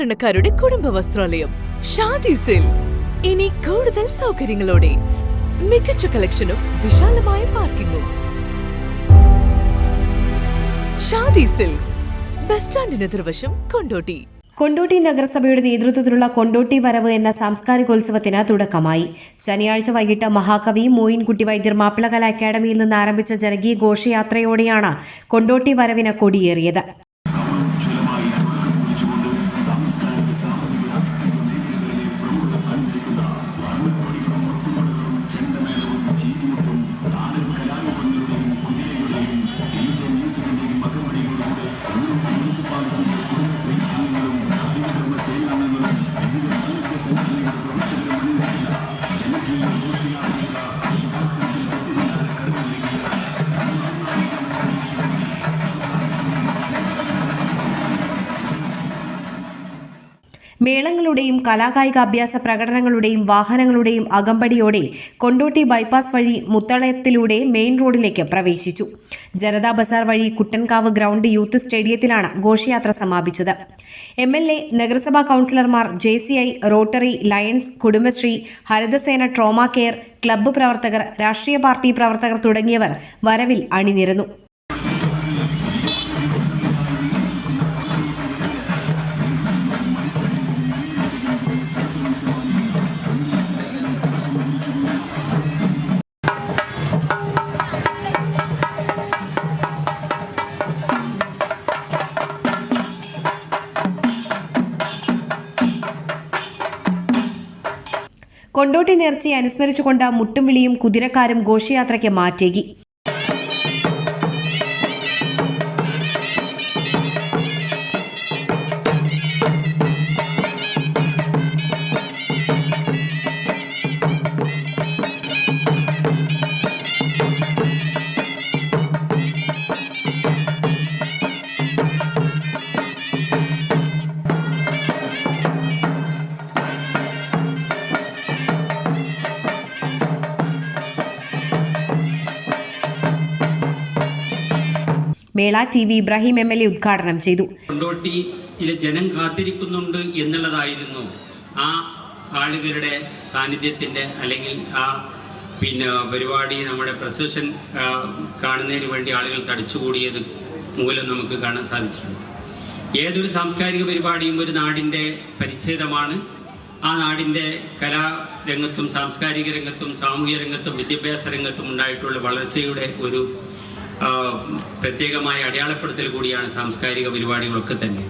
സാധാരണക്കാരുടെ കുടുംബ വസ്ത്രാലയം ഷാദി സിൽക്സ്. ഇനി കൂടുതൽ സൗകര്യങ്ങളോടെ മികച്ച കളക്ഷനും വിശാലമായ പാർക്കിങ്ങും. ഷാദി സിൽക്സ് ബസ് സ്റ്റാൻഡിന് എതിർവശം കൊണ്ടോട്ടി. കൊണ്ടോട്ടി നഗരസഭയുടെ നേതൃത്വത്തിലുള്ള കൊണ്ടോട്ടി വരവ് എന്ന സാംസ്കാരികോത്സവത്തിന് തുടക്കമായി. ശനിയാഴ്ച വൈകിട്ട് മഹാകവി മോയിൻകുട്ടി വൈദ്യർ മാപ്പിളകല അക്കാദമിയിൽ നിന്ന് ആരംഭിച്ച ജനകീയ ഘോഷയാത്രയോടെയാണ് കൊണ്ടോട്ടി വരവിന് കൊടിയേറിയത്. മേളങ്ങളുടെയും കലാകായിക അഭ്യാസ പ്രകടനങ്ങളുടെയും വാഹനങ്ങളുടെയും അകമ്പടിയോടെ കൊണ്ടോട്ടി ബൈപ്പാസ് വഴി മുത്തളയത്തിലൂടെ മെയിൻ റോഡിലേക്ക് പ്രവേശിച്ചു. ജനതാ ബസാർ വഴി കുട്ടൻകാവ് ഗ്രൗണ്ട് യൂത്ത് സ്റ്റേഡിയത്തിലാണ് ഘോഷയാത്ര സമാപിച്ചത്. എം എൽ എ നഗരസഭാ കൗൺസിലർമാർ J C I Rotary Lions Kudumbashree Haritha Sena trauma care club പ്രവർത്തകർ രാഷ്ട്രീയ പാർട്ടി പ്രവർത്തകർ തുടങ്ങിയവർ വരവിൽ അണിനിരന്നു. കൊണ്ടോട്ടി നേർച്ചയെ അനുസ്മരിച്ചുകൊണ്ട് മുട്ടുംവിളിയും കുതിരക്കാരും ഘോഷയാത്രയ്ക്ക് മാറ്റേകി. മേള T V Ibrahim M L A ഉദ്ഘാടനം ചെയ്തു. കൊണ്ടോട്ടിയിലെ ജനം കാത്തിരിക്കുന്നുണ്ട് എന്നുള്ളതായിരുന്നു ആ ആളുകളുടെ സാന്നിധ്യത്തിന്റെ അല്ലെങ്കിൽ ആ പിന്നെ പരിപാടി നമ്മുടെ പ്രസഷൻ കാണുന്നതിന് വേണ്ടി ആളുകൾ തടിച്ചുകൂടിയത് മൂലം നമുക്ക് കാണാൻ സാധിച്ചിട്ടുണ്ട്. ഏതൊരു സാംസ്കാരിക പരിപാടിയും ഒരു നാടിന്റെ പരിച്ഛേദമാണ്. ആ നാടിന്റെ കലാരംഗത്തും സാംസ്കാരിക രംഗത്തും സാമൂഹ്യ രംഗത്തും വിദ്യാഭ്യാസ രംഗത്തും ഉണ്ടായിട്ടുള്ള വളർച്ചയുടെ ഒരു പ്രത്യേകമായ അടയാളപ്പെടുത്തൽ കൂടിയാണ് സാംസ്കാരിക പരിപാടികളൊക്കെ തന്നെ.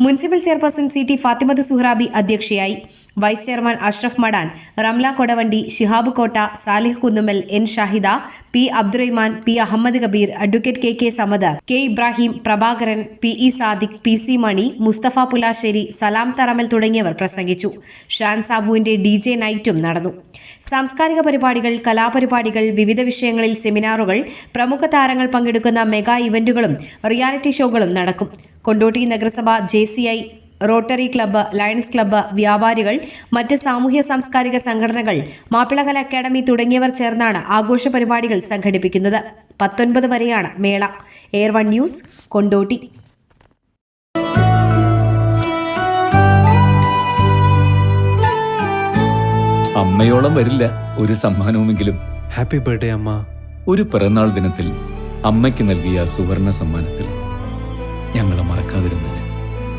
Municipal chairperson C T Fathimath Suhrabi അധ്യക്ഷയായി. Vice chairman Ashraf Madan Ramla Kodavandi Shihab Kotta Salih Kunnumal N Shahida P Abdurahman P Ahmed Kabeer advocate K K Samad K Ibrahim Prabhakaran P E Sadiq P C Mani Mustafa Pulassery Salam Tharamal തുടങ്ങിയവർ പ്രസംഗിച്ചു. ഷാൻ സാബുവിന്റെ D J നൈറ്റും നടന്നു. സാംസ്കാരിക പരിപാടികൾ കലാപരിപാടികൾ വിവിധ വിഷയങ്ങളിൽ സെമിനാറുകൾ പ്രമുഖ താരങ്ങൾ പങ്കെടുക്കുന്ന മെഗാ ഇവന്റുകളും റിയാലിറ്റി ഷോകളും നടക്കും. കൊണ്ടോട്ടി നഗരസഭ J C I Rotary club Lions club വ്യാപാരികൾ മറ്റ് സാമൂഹ്യ സാംസ്കാരിക സംഘടനകൾ മാപ്പിളകല അക്കാദമി തുടങ്ങിയവർ ചേർന്നാണ് ആഘോഷ പരിപാടികൾ സംഘടിപ്പിക്കുന്നത്. പത്തൊൻപത് വരെയാണ് മേള. Air One news Kondotty. അമ്മയോളം വരില്ല ഒരു സമ്മാനവുമെങ്കിലും. ഹാപ്പി ബർത്ത്ഡേ അമ്മ. ഒരു പിറന്നാൾ ദിനത്തിൽ അമ്മയ്ക്ക് നൽകിയ സുവർണ സമ്മാനത്തിൽ ഞങ്ങളെ മറക്കാതിരുന്നതിന്.